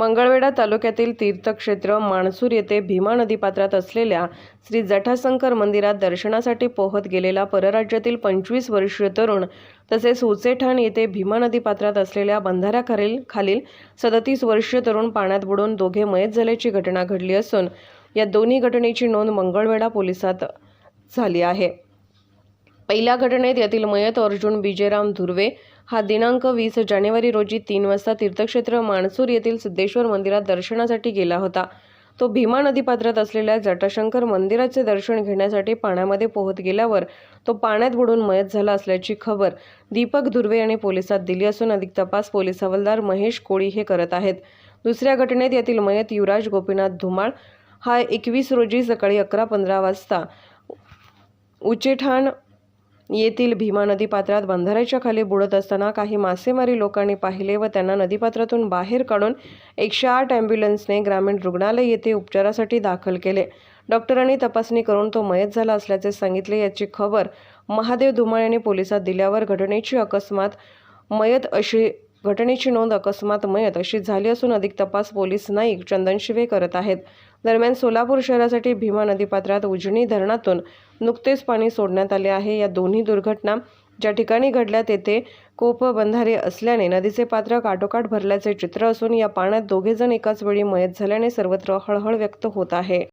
मंगळवेढा तालुक्यातील तीर्थक्षेत्र माणसूर येथे भीमा नदीपात्रात असलेल्या श्री जठाशंकर मंदिरात दर्शनासाठी पोहत गेलेला परराज्यातील पंचवीस वर्षीय तरुण तसेच उचेठाण येथे भीमा नदीपात्रात असलेल्या बंधाऱ्याखालील खालील सदतीस वर्षीय तरुण पाण्यात बुडून दोघे मयत झाल्याची घटना घडली असून या दोन्ही घटनेची नोंद मंगळवेढा पोलिसात झाली आहे. पहिल्या घटनेत यातील मयत अर्जुन विजयराम धुर्वे हा दिनांक वीस जानेवारी रोजी तीन वाजता तीर्थक्षेत्र माणसूर येथील सिद्धेश्वर मंदिरात दर्शनासाठी गेला होता. तो भीमा नदीपात्रात असलेल्या जटाशंकर मंदिराचे दर्शन घेण्यासाठी पाण्यामध्ये पोहत गेल्यावर तो पाण्यात बुडून मयत झाला असल्याची खबर दीपक धुर्वे यांनी पोलिसात दिली असून अधिक तपास पोलीस हवालदार महेश कोळी हे करत आहेत. दुसऱ्या घटनेत यातील मयत युवराज गोपीनाथ धुमाळ हा एकवीस रोजी सकाळी अकरा पंधरा वाजता उचेठाण येथील भीमा नदीपात्रात बंधाऱ्याच्या खाली बुडत असताना काही मासेमारी लोकांनी पाहिले व त्यांना नदीपात्रातून बाहेर काढून एकशे आठ ॲम्ब्युलन्सने ग्रामीण रुग्णालय येथे उपचारासाठी दाखल केले. डॉक्टरांनी तपासणी करून तो मयत झाला असल्याचे सांगितले. याची खबर महादेव धुमाळ यांनी पोलिसात दिल्यावर घटनेची अकस्मात मयत अशी घटनेची नोंद अकस्मात मयत अशी झाली असून अधिक तपास पोलीस नाईक चंदन शिवे करत आहेत. दरम्यान सोलापूर शहरासाठी भीमा नदीपात्रात उजनी धरणातून नुकतेच पाणी सोडण्यात आले आहे. या दोन्ही दुर्घटना ज्या ठिकाणी घडल्या तेथे कोप बंधारे असल्याने नदीचे पात्र काठोकाठ भरल्याचे चित्र असून या पाण्यात दोघेजण एकाच वेळी मयत झाल्याने सर्वत्र हळहळ व्यक्त होत आहे.